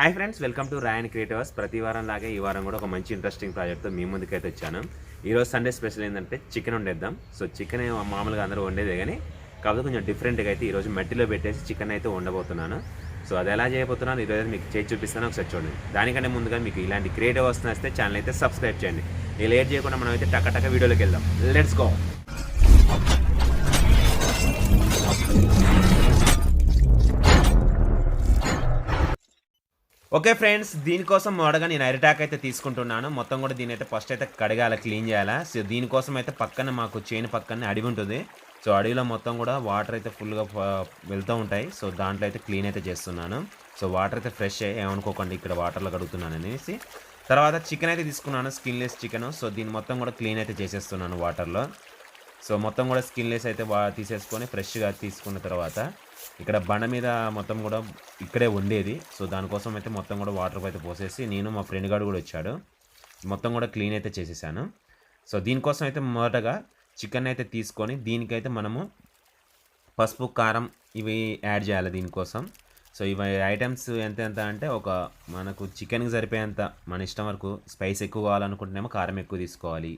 Hi friends welcome to Rayan creativers ప్రతి వారం లాగే ఈ వారం కూడా ఒక మంచి ఇంట్రెస్టింగ్ ప్రాజెక్ట్తో మీ ముందుకైతే వచ్చాను. ఈరోజు సండే స్పెషల్ ఏంటంటే చికెన్ వండేద్దాం. సో చికెన్ మామూలుగా అందరూ వండేదే కానీ కాకపోతే కొంచెం డిఫరెంట్గా అయితే ఈరోజు మట్టిలో పెట్టేసి చికెన్ అయితే వండబోతున్నాను. సో అది ఎలా చేయబోతున్నాను ఈరోజు మీకు చేసి చూపిస్తాను ఒకసారి చూడండి. దానికంటే ముందుగా మీకు ఇలాంటి క్రియేటివ్ వస్తున్న వస్తే ఛానల్ అయితే సబ్స్క్రైబ్ చేయండి. ఈ లేట్ చేయకుండా మనం అయితే టక్క టక్క వీడియోలోకి వెళ్దాం. లెట్స్ గో ఓకే ఫ్రెండ్స్ దీనికోసం మొదటగా నేను అరిటాక్ అయితే తీసుకుంటున్నాను. మొత్తం కూడా దీని అయితే ఫస్ట్ అయితే కడగాల క్లీన్ చేయాలా. సో దీనికోసం అయితే పక్కన మాకు చేను పక్కన అడవి ఉంటుంది. సో అడవిలో మొత్తం కూడా వాటర్ అయితే ఫుల్గా వెళ్తూ ఉంటాయి. సో దాంట్లో అయితే క్లీన్ అయితే చేస్తున్నాను. సో వాటర్ అయితే ఫ్రెష్ ఏమనుకోకండి ఇక్కడ వాటర్లో కడుగుతున్నాను అనేసి. తర్వాత చికెన్ అయితే తీసుకున్నాను స్కిన్లెస్ చికెన్. సో దీన్ని మొత్తం కూడా క్లీన్ అయితే చేసేస్తున్నాను వాటర్లో. సో మొత్తం కూడా స్కిన్లెస్ అయితే తీసేసుకొని ఫ్రెష్గా తీసుకున్న తర్వాత ఇక్కడ బండ మీద మొత్తం కూడా ఇక్కడే ఉండేది. సో దానికోసం అయితే మొత్తం కూడా వాటర్ అయితే పోసేసి నేను మా ఫ్రెండ్ గారు కూడా వచ్చాడు. మొత్తం కూడా క్లీన్ అయితే చేసేసాను. సో దీనికోసం అయితే మొదటగా చికెన్ అయితే తీసుకొని దీనికైతే మనము పసుపు కారం ఇవి యాడ్ చేయాలి దీనికోసం సో ఇవి ఐటమ్స్ ఎంత ఎంత అంటే ఒక మనకు చికెన్కి సరిపోయేంత మన ఇష్టం వరకు స్పైస్ ఎక్కువ కావాలనుకుంటేనేమో కారం ఎక్కువ తీసుకోవాలి.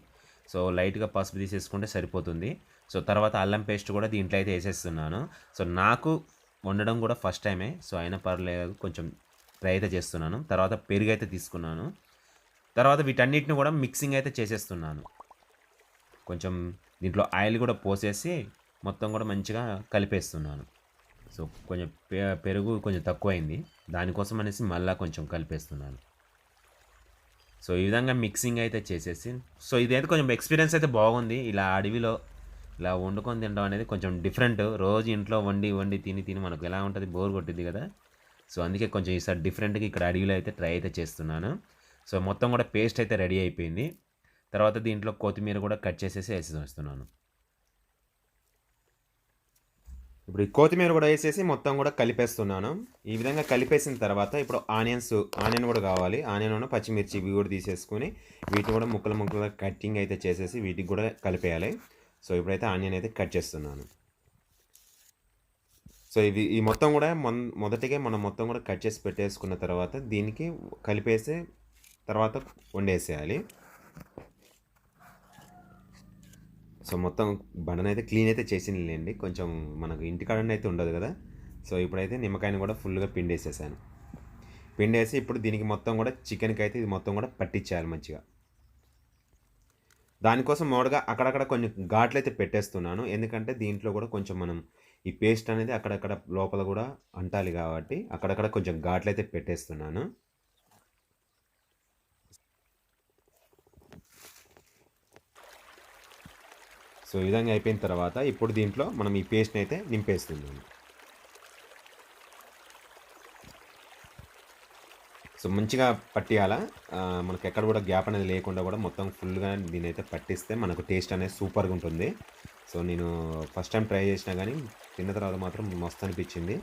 సో లైట్గా పసుపు తీసేసుకుంటే సరిపోతుంది. సో తర్వాత అల్లం పేస్ట్ కూడా దీంట్లో అయితే వేసేస్తున్నాను. సో నాకు వండడం కూడా ఫస్ట్ టైమే. సో అయినా పర్లేదు కొంచెం ట్రై అయితే చేస్తున్నాను. తర్వాత పెరుగు అయితే తీసుకున్నాను. తర్వాత వీటన్నిటిని కూడా మిక్సింగ్ అయితే చేసేస్తున్నాను. కొంచెం దీంట్లో ఆయిల్ కూడా పోసేసి మొత్తం కూడా మంచిగా కలిపేస్తున్నాను. సో కొంచెం పె- పెరుగు కొంచెం తక్కువైంది. దానికోసం అనేసి మళ్ళీ కొంచెం కలిపేస్తున్నాను. సో ఈ విధంగా మిక్సింగ్ అయితే చేసేసి సో ఇదైతే కొంచెం ఎక్స్పీరియన్స్ అయితే బాగుంది. ఇలా అడవిలో ఇలా వండుకొని తినడం అనేది కొంచెం డిఫరెంట్ రోజు ఇంట్లో వండి వండి తిని తిని మనకు ఎలా ఉంటుంది? బోర్ కొట్టింది కదా? సో అందుకే కొంచెం ఈసారి డిఫరెంట్గా ఇక్కడ అడవిలో అయితే ట్రై అయితే చేస్తున్నాను. సో మొత్తం కూడా పేస్ట్ అయితే రెడీ అయిపోయింది. తర్వాత దీంట్లో కొత్తిమీర కూడా కట్ చేసేసి వేసి వస్తున్నాను. ఇప్పుడు ఈ కొత్తిమీర కూడా వేసేసి మొత్తం కూడా కలిపేస్తున్నాను. ఈ విధంగా కలిపేసిన తర్వాత ఇప్పుడు ఆనియన్స్ ఆనియన్ కూడా కావాలి. ఆనియన్ పచ్చిమిర్చి ఇవి కూడా తీసేసుకుని వీటిని కూడా ముక్కలు ముక్కలుగా కట్టింగ్ అయితే చేసేసి వీటికి కూడా కలిపేయాలి. సో ఇప్పుడైతే ఆనియన్ అయితే కట్ చేస్తున్నాను. సో ఇవి ఈ మొత్తం కూడా మొన్ మొదటిగా మనం మొత్తం కూడా కట్ చేసి పెట్టేసుకున్న తర్వాత దీనికి కలిపేసి తర్వాత వండేసేయాలి. సో మొత్తం బండనైతే అయితే క్లీన్ అయితే చేసిందిలేండి. కొంచెం మనకు ఇంటికాడ అయితే ఉండదు కదా. సో ఇప్పుడైతే నిమ్మకాయని కూడా ఫుల్గా పిండేసేసాను. పిండేసి ఇప్పుడు దీనికి మొత్తం కూడా చికెన్కి అయితే ఇది మొత్తం కూడా పట్టించేయాలి మంచిగా. దానికోసం మామూలుగా అక్కడక్కడ కొన్ని ఘాట్లు అయితే పెట్టేస్తున్నాను. ఎందుకంటే దీంట్లో కూడా కొంచెం మనం ఈ పేస్ట్ అనేది అక్కడక్కడ లోపల కూడా అంటాలి కాబట్టి అక్కడక్కడ కొంచెం ఘాట్లు అయితే పెట్టేస్తున్నాను. సో ఈ విధంగా అయిపోయిన తర్వాత ఇప్పుడు దీంట్లో మనం ఈ పేస్ట్ని అయితే నింపేస్తున్నాము సో మంచిగా పట్టియాలా? మనకు ఎక్కడ కూడా గ్యాప్ అనేది లేకుండా కూడా మొత్తం ఫుల్గా దీని అయితే పట్టిస్తే మనకు టేస్ట్ అనేది సూపర్గా ఉంటుంది. సో నేను ఫస్ట్ టైం ట్రై చేసినా కానీ తిన్న తర్వాత మాత్రం మస్తు అనిపించింది.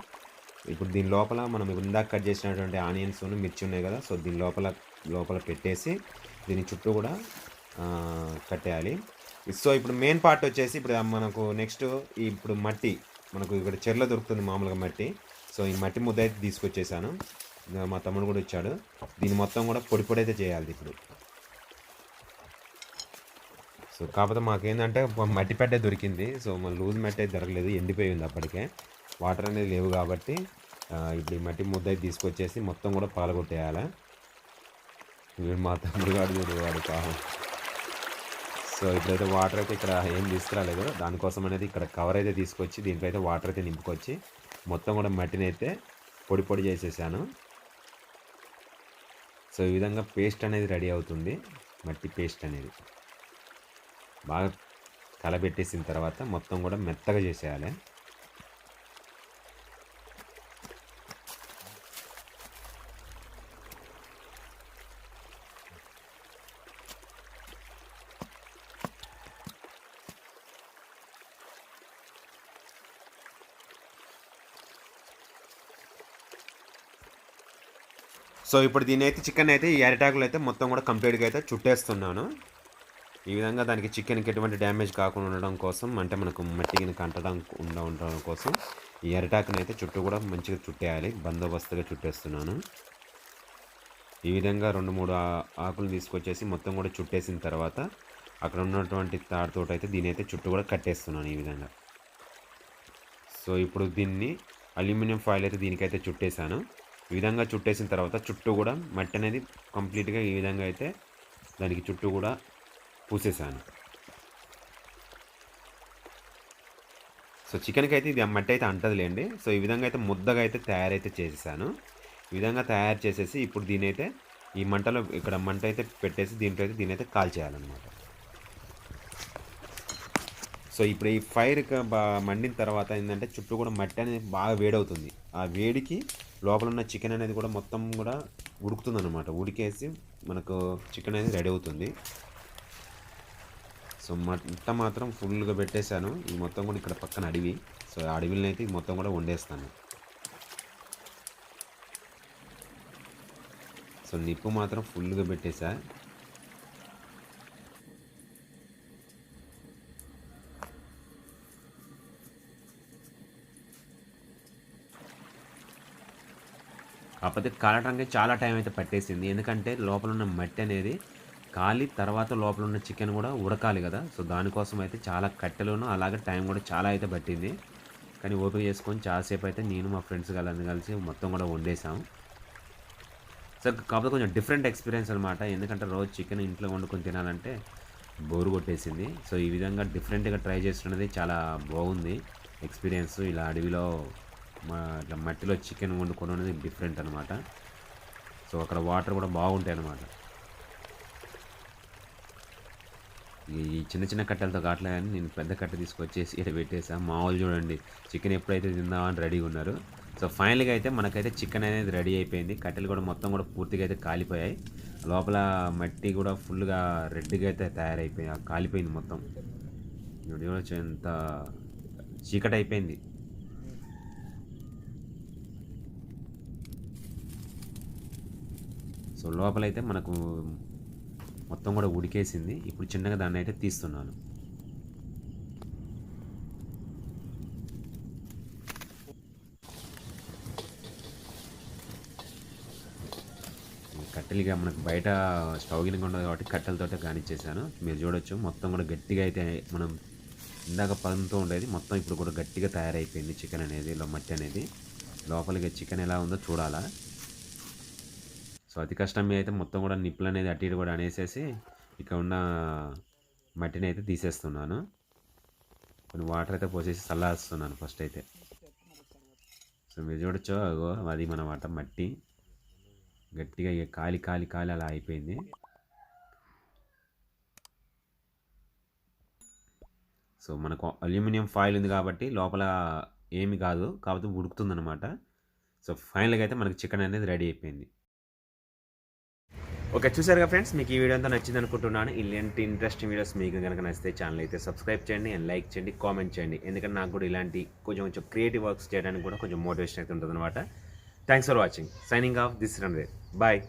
ఇప్పుడు దీని లోపల మనం ఇందాక కట్ చేసినటువంటి ఆనియన్స్ మిర్చి ఉన్నాయి కదా సో దీని లోపల లోపల పెట్టేసి దీని చుట్టూ కూడా కట్టేయాలి. సో ఇప్పుడు మెయిన్ పార్ట్ వచ్చేసి ఇప్పుడు మనకు నెక్స్ట్ ఇప్పుడు మట్టి మనకు ఇక్కడ చెర్ల దొరుకుతుంది మామూలుగా మట్టి. సో ఈ మట్టి ముద్ద అయితే తీసుకొచ్చేసాను. మా తమ్ముడు కూడా వచ్చాడు. దీన్ని మొత్తం కూడా పొడి పొడి అయితే చేయాలి ఇప్పుడు. సో కాకపోతే మాకేంటంటే మట్టి పెట్టే దొరికింది. సో మన లూజ్ మట్టి అయితే దొరకలేదు. ఎండిపోయి ఉంది అప్పటికే. వాటర్ అనేది లేవు కాబట్టి ఇప్పుడు ఈ మట్టి ముద్ద అయితే తీసుకొచ్చేసి మొత్తం కూడా పాలగొట్టేయాలి వీడు మా తమ్ముడు వాడు చూడు వాడు పాపం సో ఇప్పుడైతే వాటర్ అయితే ఇక్కడ ఏం తీసుకురాలేదు. దానికోసం అనేది ఇక్కడ కవర్ అయితే తీసుకొచ్చి దీంట్లో అయితే వాటర్ అయితే నింపుకొచ్చి మొత్తం కూడా మట్టిని అయితే పొడి పొడి చేసేసాను. సో ఈ విధంగా పేస్ట్ అనేది రెడీ అవుతుంది. మట్టి పేస్ట్ అనేది. బాగా కలబెట్టేసిన తర్వాత మొత్తం కూడా మెత్తగా చేసేయాలి. సో ఇప్పుడు దీని అయితే చికెన్ అయితే ఈ అరిటాకులు అయితే మొత్తం కూడా కంప్లీట్గా అయితే చుట్టేస్తున్నాను. ఈ విధంగా దానికి చికెన్కి ఎటువంటి డ్యామేజ్ కాకుండా ఉండడం కోసం అంటే మనకు మట్టి గిన్నె అంటడం ఉండ ఉండడం కోసం ఈ అరిటాకుని అయితే చుట్టూ కూడా మంచిగా చుట్టేయాలి బందోబస్తుగా చుట్టేస్తున్నాను. ఈ విధంగా రెండు మూడు ఆకులు తీసుకొచ్చేసి మొత్తం కూడా చుట్టేసిన తర్వాత అక్కడ ఉన్నటువంటి తాడుతోటి అయితే దీని అయితే చుట్టూ కూడా కట్టేస్తున్నాను ఈ విధంగా. సో ఇప్పుడు దీన్ని అల్యూమినియం ఫాయిల్ అయితే దీనికైతే చుట్టేసాను ఈ విధంగా చుట్టేసిన తర్వాత చుట్టూ కూడా మట్టి అనేది కంప్లీట్గా ఈ విధంగా అయితే దానికి చుట్టూ కూడా పూసేసాను. సో చికెన్కి అయితే ఇది మట్టి అయితే అంటదిలేండి. సో ఈ విధంగా అయితే ముద్దగా అయితే తయారైతే చేసేసాను. ఈ విధంగా తయారు చేసేసి ఇప్పుడు దీని అయితే ఈ మంటలో ఇక్కడ మంట అయితే పెట్టేసి దీంట్లో అయితే దీని అయితే కాల్ చేయాలన్నమాట సో ఇప్పుడు ఈ ఫైర్ బా మండిన తర్వాత ఏంటంటే చుట్టూ కూడా మట్టి అనేది బాగా వేడవుతుంది. ఆ వేడికి లోపల ఉన్న చికెన్ అనేది కూడా మొత్తం కూడా ఉడుకుతుంది అనమాట ఉడికేసి మనకు చికెన్ అనేది రెడీ అవుతుంది. సో మంట మాత్రం ఫుల్గా పెట్టేశాను. ఈ మొత్తం కూడా ఇక్కడ పక్కన అడవి. సో అడవిని అయితే ఈ మొత్తం కూడా వండేస్తాను. సో నిప్పు మాత్రం ఫుల్గా పెట్టేశా కాకపోతే కాలటానికి చాలా టైం అయితే పట్టేసింది. ఎందుకంటే లోపల ఉన్న మట్టి అనేది కాలి తర్వాత లోపల ఉన్న చికెన్ కూడా ఉడకాలి కదా. సో దానికోసం అయితే చాలా కట్టెలను అలాగే టైం కూడా చాలా అయితే పట్టింది. కానీ ఓపిక చేసుకొని చాలాసేపు అయితే నేను మా ఫ్రెండ్స్ కలిసి కలిసి మొత్తం కూడా వండేసాము సో కాకపోతే కొంచెం డిఫరెంట్ ఎక్స్పీరియన్స్ అనమాట ఎందుకంటే రోజు చికెన్ ఇంట్లో వండుకొని తినాలంటే బోరు కొట్టేసింది. సో ఈ విధంగా డిఫరెంట్గా ట్రై చేస్తున్నది చాలా బాగుంది. ఎక్స్పీరియన్స్ ఇలా అడవిలో మా ఇట్లా మట్టిలో చికెన్ వండుకోవడం అనేది డిఫరెంట్ అనమాట సో అక్కడ వాటర్ కూడా బాగుంటాయి అనమాట ఈ చిన్న చిన్న కట్టెలతో కావట్లే కానీ నేను పెద్ద కట్టె తీసుకొచ్చేసి ఇక్కడ పెట్టేసా. మామూలు చూడండి చికెన్ ఎప్పుడైతే తిందామని రెడీగా ఉన్నారు. సో ఫైనల్గా అయితే మనకైతే చికెన్ అనేది రెడీ అయిపోయింది. కట్టెలు కూడా మొత్తం కూడా పూర్తిగా అయితే కాలిపోయాయి. లోపల మట్టి కూడా ఫుల్గా రెడ్గా అయితే తయారైపోయింది కాలిపోయింది మొత్తం. ఎంత చీకటి అయిపోయింది సో లోపలైతే మనకు మొత్తం కూడా ఉడికేసింది. ఇప్పుడు చిన్నగా దాన్ని అయితే తీస్తున్నాను. కట్టెలుగా మనకు బయట స్టవ్ గిన్నె ఉండదు కాబట్టి కట్టెలతో కానిచ్చేసాను మీరు చూడొచ్చు మొత్తం కూడా గట్టిగా అయితే మనం ఇందాక పదంతో ఉండేది. మొత్తం ఇప్పుడు కూడా గట్టిగా తయారైపోయింది చికెన్ అనేది మట్టి అనేది. లోపలికి చికెన్ ఎలా ఉందో చూడాలా. అతి కష్టమే అయితే మొత్తం కూడా నిప్పులు అనేది అటు ఇటు కూడా అనేసేసి ఇక్కడ ఉన్న మట్టిని అయితే తీసేస్తున్నాను. కొన్ని వాటర్ అయితే పోసేసి చల్లారుస్తున్నాను ఫస్ట్ అయితే. సో మీరు చూడొచ్చు అగో అది మన మాట మట్టి. గట్టిగా ఇక కాలి కాలి కాలి అలా అయిపోయింది. సో మనకు అల్యూమినియం ఫాయిల్ ఉంది కాబట్టి లోపల ఏమి కాదు కాకపోతే ఉడుకుతుందనమాట సో ఫైనల్గా అయితే మనకు చికెన్ అనేది రెడీ అయిపోయింది. ఓకే చూసారుగా ఫ్రెండ్స్ మీకు ఈ వీడియో అంతా నచ్చింది అనుకుంటున్నాను ఇలాంటి ఇంట్రెస్టింగ్ వీడియోస్ మీకు కనుక నచ్చితే ఛానల్ అయితే సబ్స్క్రైబ్ చేయండి అండ్ లైక్ చేయండి కామెంట్ చేయండి. ఎందుకంటే నాకు కూడా ఇలాంటి కొంచెం కొంచెం క్రియేటివ్ వర్క్స్ చేయడానికి కూడా కొంచెం మోటివేషన్ అయితే ఉంటుంది అనమాట thanks for watching signing off this run bye